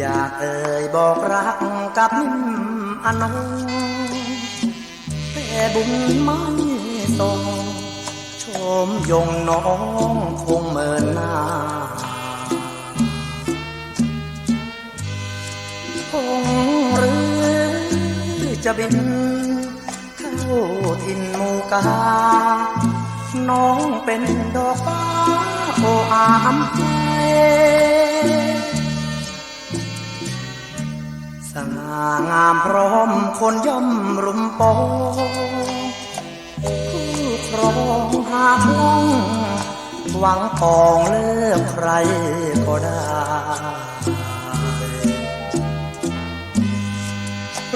อยากเอ่ยบอกรักกับนิ่มอนงแต่บุญไม่ส่งชมยงน้องคงเมินหน้าคงหรือจะบินเข้าทินมูกา น้องเป็นดอกฟ้าโออามใจ สง่างามพร้อมคนย่อมรุมปองคู่ครองหาห้องหวังปองเลือกใครก็ได้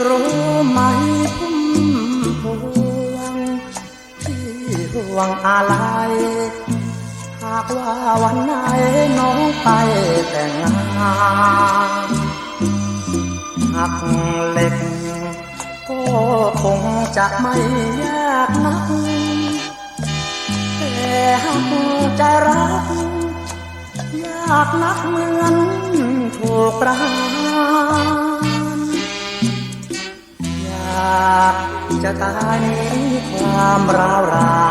รู้ไหมพุ่มพวงที่ห่วงอะไรหากว่าวันไหนน้องไปแต่งงาน หักเหล็ก ก็คงจะไม่ยากนัก แต่หักใจรัก ยากนักเหมือนถูกประหารอยากจะตายนี้ความร้าวรา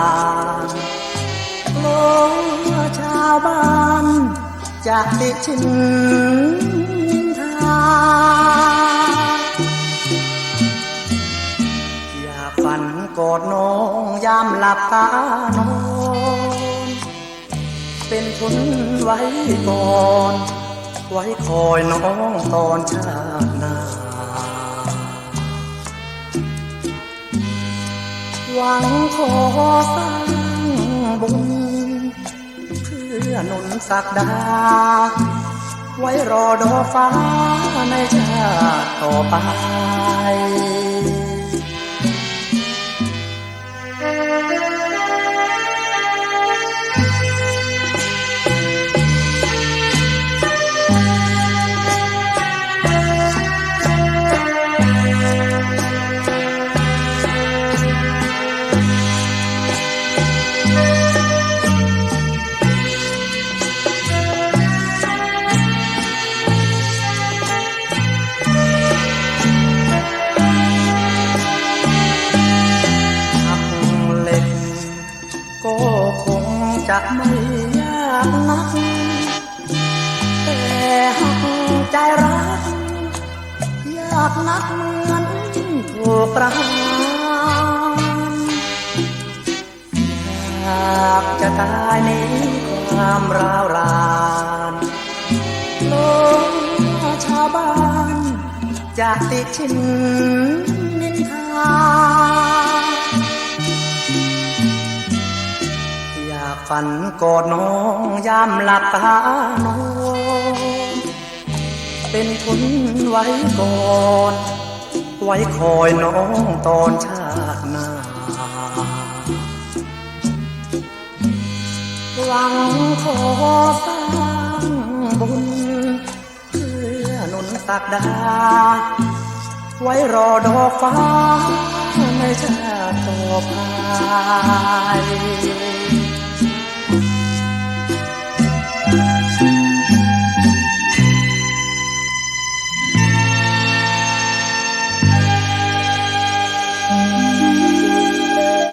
นกลัวชาวบ้านจะติดชิน ดน้องยามหลับตานอน เป็นทุนไว้ก่อน ไว้คอยน้องตอนชาติหน้าหวังขอสร้างบุญเพื่อนุนศักดา ไว้รอดอฟ้าในชาติต่อไป จะไม่ยากนัก แต่หักใจรัก ยากนักเหมือนถูกประหารอยากจะตายหนี้ความร้าวรานโลกชาวบ้านจะติดชิน ฝันกอดน้องยามหลับตานอนเป็นทุนไว้ก่อนไว้คอยน้องตอนชาติหน้าหวังขอสร้างบุญเพื่อนุนศักดา ไว้รอดอกฟ้าในชาติต่อไป